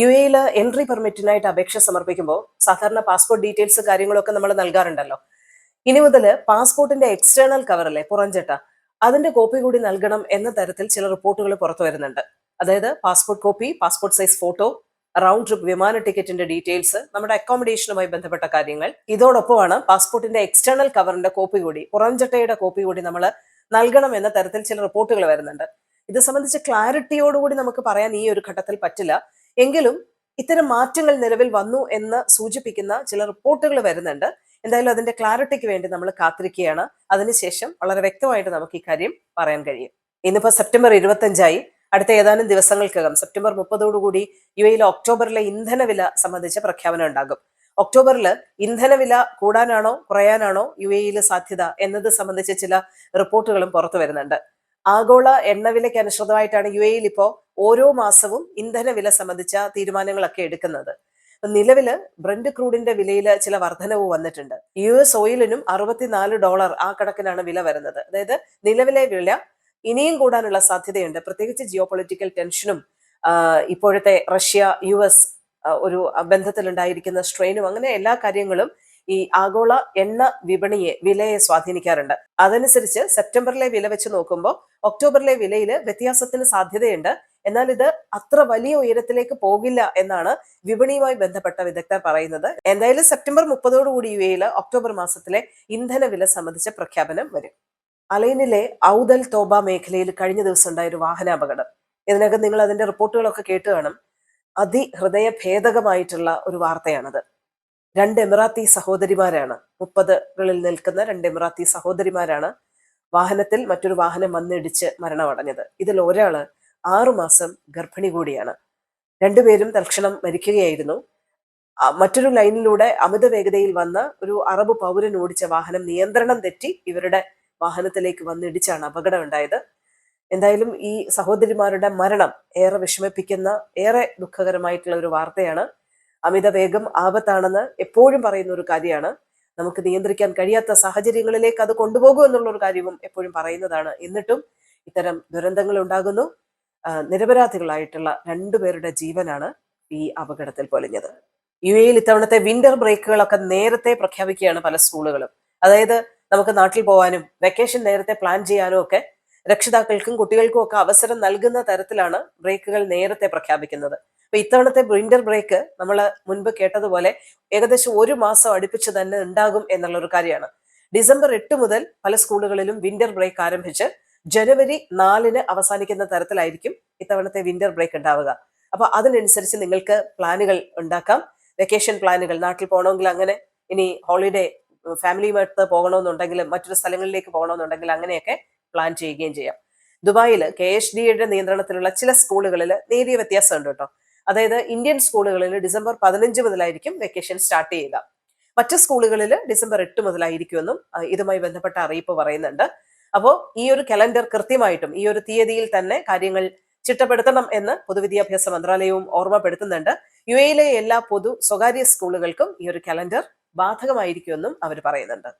U എയിൽ entry പെർമിറ്റിനായിട്ട് അപേക്ഷ സമർപ്പിക്കുമ്പോൾ സാധാരണ പാസ്പോർട്ട് ഡീറ്റെയിൽസ് കാര്യങ്ങളൊക്കെ നമ്മൾ നൽകാറുണ്ടല്ലോ. ഇനി മുതൽ പാസ്പോർട്ടിന്റെ എക്സ്റ്റേണൽ കവറല്ലേ പുറഞ്ചട്ട അതിന്റെ കോപ്പി കൂടി നൽകണം എന്ന തരത്തിൽ ചില റിപ്പോർട്ടുകൾ പുറത്തു വരുന്നുണ്ട്. അതായത് passport copy passport size photo round trip വിമാന ടിക്കറ്റിന്റെ ഡീറ്റെയിൽസ് നമ്മുടെ അക്കോമഡേഷനുമായി ബന്ധപ്പെട്ട കാര്യങ്ങൾ. ഇതോടൊപ്പമാണ് പാസ്പോർട്ടിന്റെ എക്സ്റ്റേണൽ കവറിന്റെ കോപ്പി കൂടി പുറഞ്ചട്ടയുടെ കോപ്പി കൂടി നമ്മൾ നൽകണം എന്ന തരത്തിൽ ചില റിപ്പോർട്ടുകൾ വരുന്നുണ്ട്. ഇത് സംബന്ധിച്ച് ക്ലാരിറ്റിയോടുകൂടി നമുക്ക് പറയാൻ ഈ ഒരു ഘട്ടത്തിൽ പറ്റില്ല. എങ്കിലും ഇത്തരം മാറ്റങ്ങൾ നിലവിൽ വന്നു എന്ന് സൂചിപ്പിക്കുന്ന ചില റിപ്പോർട്ടുകൾ വരുന്നുണ്ട്. എന്തായാലും അതിന്റെ ക്ലാരിറ്റിക്ക് വേണ്ടി നമ്മൾ കാത്തിരിക്കുകയാണ്. അതിനുശേഷം വളരെ വ്യക്തമായിട്ട് നമുക്ക് ഈ കാര്യം പറയാൻ കഴിയും. ഇന്നിപ്പോ സെപ്റ്റംബർ ഇരുപത്തഞ്ചായി. അടുത്ത ഏതാനും ദിവസങ്ങൾക്കകം സെപ്റ്റംബർ മുപ്പതോടുകൂടി യു എയിലെ ഒക്ടോബറിലെ ഇന്ധനവില സംബന്ധിച്ച പ്രഖ്യാപനം ഉണ്ടാകും. ഒക്ടോബറിൽ ഇന്ധനവില കൂടാനാണോ കുറയാനാണോ യു എയിൽ സാധ്യത എന്നത് സംബന്ധിച്ച് ചില റിപ്പോർട്ടുകളും പുറത്തു വരുന്നുണ്ട്. ആഗോള എണ്ണവിലയ്ക്ക് അനുസൃതമായിട്ടാണ് യു എയിൽ ഇപ്പോൾ ഓരോ മാസവും ഇന്ധനവില സംബന്ധിച്ച തീരുമാനങ്ങളൊക്കെ എടുക്കുന്നത്. നിലവിൽ ബ്രണ്ട് ക്രൂഡിന്റെ വിലയിൽ ചില വർധനവ് വന്നിട്ടുണ്ട്. യു എസ് ഓയിലിനും അറുപത്തിനാല് ഡോളർ ആ കണക്കിനാണ് വില വരുന്നത്. അതായത് നിലവിലെ വില ഇനിയും കൂടാനുള്ള സാധ്യതയുണ്ട്. പ്രത്യേകിച്ച് ജിയോ പൊളിറ്റിക്കൽ ടെൻഷനും ഇപ്പോഴത്തെ റഷ്യ യു എസ് ഒരു ബന്ധത്തിലുണ്ടായിരിക്കുന്ന സ്ട്രെയിനും അങ്ങനെ എല്ലാ കാര്യങ്ങളും ഈ ആഗോള എണ്ണ വിപണിയെ വിലയെ സ്വാധീനിക്കാറുണ്ട്. അതനുസരിച്ച് സെപ്റ്റംബറിലെ വില വെച്ച് നോക്കുമ്പോൾ ഒക്ടോബറിലെ വിലയിൽ വ്യത്യാസത്തിന് സാധ്യതയുണ്ട്. എന്നാൽ ഇത് അത്ര വലിയ ഉയരത്തിലേക്ക് പോകില്ല എന്നാണ് വിപണിയുമായി ബന്ധപ്പെട്ട വിദഗ്ധർ പറയുന്നത്. എന്തായാലും സെപ്റ്റംബർ മുപ്പതോടുകൂടി യു എയിൽ ഒക്ടോബർ മാസത്തിലെ ഇന്ധന വില സംബന്ധിച്ച പ്രഖ്യാപനം വരും. അലൈനിലെ ഔദൽ തോബ മേഖലയിൽ കഴിഞ്ഞ ദിവസം ഉണ്ടായ ഒരു വാഹനാപകടം. ഇതിനകം നിങ്ങൾ അതിന്റെ റിപ്പോർട്ടുകളൊക്കെ കേട്ട് കാണും. അതിഹൃദയ ഭേദകമായിട്ടുള്ള ഒരു വാർത്തയാണത്. രണ്ട് എമിറാത്തി സഹോദരിമാരാണ്. മുപ്പതുകളിൽ നിൽക്കുന്ന രണ്ട് എമിറാത്തി സഹോദരിമാരാണ് വാഹനത്തിൽ മറ്റൊരു വാഹനം വന്നിടിച്ച് മരണമടഞ്ഞത്. ഇതിൽ ഒരാൾ ആറുമാസം ഗർഭിണി കൂടിയാണ്. രണ്ടുപേരും തൽക്ഷണം മരിക്കുകയായിരുന്നു. മറ്റൊരു ലൈനിലൂടെ അമിത വേഗതയിൽ വന്ന ഒരു അറബ് പൗരൻ ഓടിച്ച വാഹനം നിയന്ത്രണം തെറ്റി ഇവരുടെ വാഹനത്തിലേക്ക് വന്നിടിച്ചാണ് അപകടം ഉണ്ടായത് എന്തായാലും ഈ സഹോദരിമാരുടെ മരണം ഏറെ വിഷമിപ്പിക്കുന്ന ഏറെ ദുഃഖകരമായിട്ടുള്ള ഒരു വാർത്തയാണ്. അമിത വേഗം ആപത്താണെന്ന് എപ്പോഴും പറയുന്ന ഒരു കാര്യമാണ്. നമുക്ക് നിയന്ത്രിക്കാൻ കഴിയാത്ത സാഹചര്യങ്ങളിലേക്ക് അത് കൊണ്ടുപോകും എന്നുള്ള ഒരു കാര്യവും എപ്പോഴും പറയുന്നതാണ്. എന്നിട്ടും ഇത്തരം ദുരന്തങ്ങൾ ഉണ്ടാകുന്നു. നിരപരാധികളായിട്ടുള്ള രണ്ടുപേരുടെ ജീവനാണ് ഈ അപകടത്തിൽ പൊലിഞ്ഞത്. യു എയിൽ ഇത്തവണത്തെ വിന്റർ ബ്രേക്കുകളൊക്കെ നേരത്തെ പ്രഖ്യാപിക്കുകയാണ് പല സ്കൂളുകളും. അതായത് നമുക്ക് നാട്ടിൽ പോകാനും വെക്കേഷൻ നേരത്തെ പ്ലാൻ ചെയ്യാനും ഒക്കെ രക്ഷിതാക്കൾക്കും കുട്ടികൾക്കും ഒക്കെ അവസരം നൽകുന്ന തരത്തിലാണ് ബ്രേക്കുകൾ നേരത്തെ പ്രഖ്യാപിക്കുന്നത്. അപ്പൊ ഇത്തവണത്തെ വിന്റർ ബ്രേക്ക് നമ്മൾ മുൻപ് കേട്ടതുപോലെ ഏകദേശം ഒരു മാസം അടുപ്പിച്ച് തന്നെ ഉണ്ടാകും എന്നുള്ള ഒരു കാര്യമാണ്. ഡിസംബർ എട്ട് മുതൽ പല സ്കൂളുകളിലും വിന്റർ ബ്രേക്ക് ആരംഭിച്ച് ജനുവരി നാലിന് അവസാനിക്കുന്ന തരത്തിലായിരിക്കും ഇത്തവണത്തെ വിന്റർ ബ്രേക്ക് ഉണ്ടാവുക. അപ്പൊ അതിനനുസരിച്ച് നിങ്ങൾക്ക് പ്ലാനുകൾ ഉണ്ടാക്കാം. വെക്കേഷൻ പ്ലാനുകൾ നാട്ടിൽ പോകണമെങ്കിൽ അങ്ങനെ ഇനി ഹോളിഡേ ഫാമിലിയുമായിട്ട് പോകണമെന്നുണ്ടെങ്കിൽ മറ്റൊരു സ്ഥലങ്ങളിലേക്ക് പോകണമെന്നുണ്ടെങ്കിൽ അങ്ങനെയൊക്കെ പ്ലാൻ ചെയ്യുകയും ചെയ്യാം. ദുബായിൽ കെ എച്ച് ഡിയുടെ നിയന്ത്രണത്തിലുള്ള ചില സ്കൂളുകളിൽ നേരിയ വ്യത്യാസമുണ്ട് കേട്ടോ. അതായത് ഇന്ത്യൻ സ്കൂളുകളിൽ ഡിസംബർ പതിനഞ്ച് മുതലായിരിക്കും വെക്കേഷൻ സ്റ്റാർട്ട് ചെയ്യുക. മറ്റ് സ്കൂളുകളിൽ ഡിസംബർ എട്ട് മുതലായിരിക്കുമെന്നും ഇതുമായി ബന്ധപ്പെട്ട അറിയിപ്പ് പറയുന്നുണ്ട്. അപ്പോൾ ഈ ഒരു കലണ്ടർ കൃത്യമായിട്ടും ഈ ഒരു തീയതിയിൽ തന്നെ കാര്യങ്ങൾ ചിട്ടപ്പെടുത്തണം എന്ന് പൊതുവിദ്യാഭ്യാസ മന്ത്രാലയവും ഓർമ്മപ്പെടുത്തുന്നുണ്ട്. യു എയിലെ എല്ലാ പൊതു സ്വകാര്യ സ്കൂളുകൾക്കും ഈ ഒരു കലണ്ടർ ബാധകമായിരിക്കുമെന്നും അവർ പറയുന്നുണ്ട്.